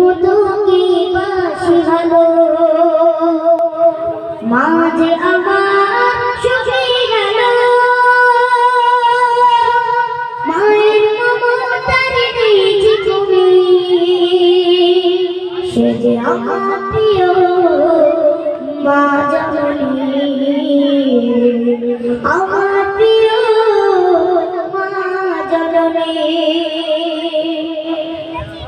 মতো কি বাসি ভালো? মা যে আমার সুখে গেল। মায়ের মমতার দিয়েছি তুমি। সে যে আমার প্রিয় মা জননী।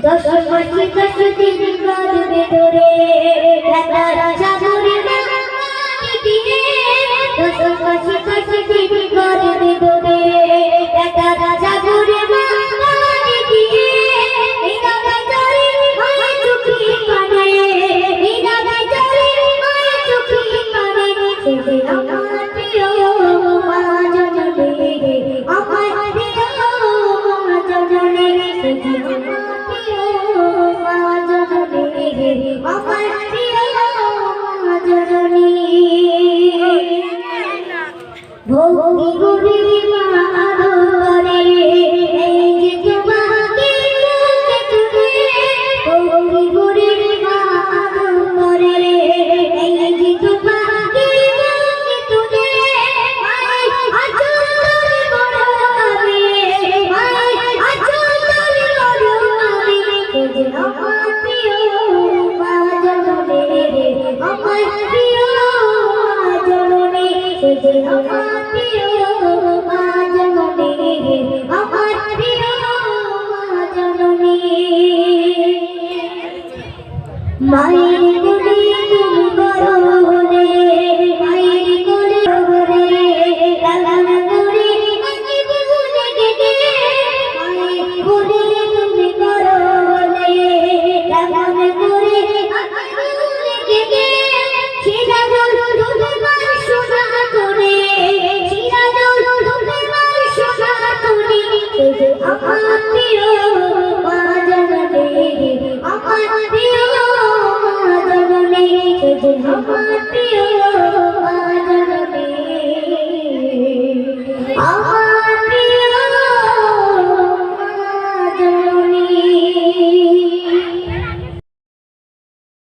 দশ মাসে দশ দিন গর্বে ধরে। ভক্তি করে মা আদরে এই যে তোমাকে তুলে ভক্তি করে মা আদরে এই যে তোমাকে যে আমার প্রিয় আমার প্রিয় আমার মায়ের তুমি করো।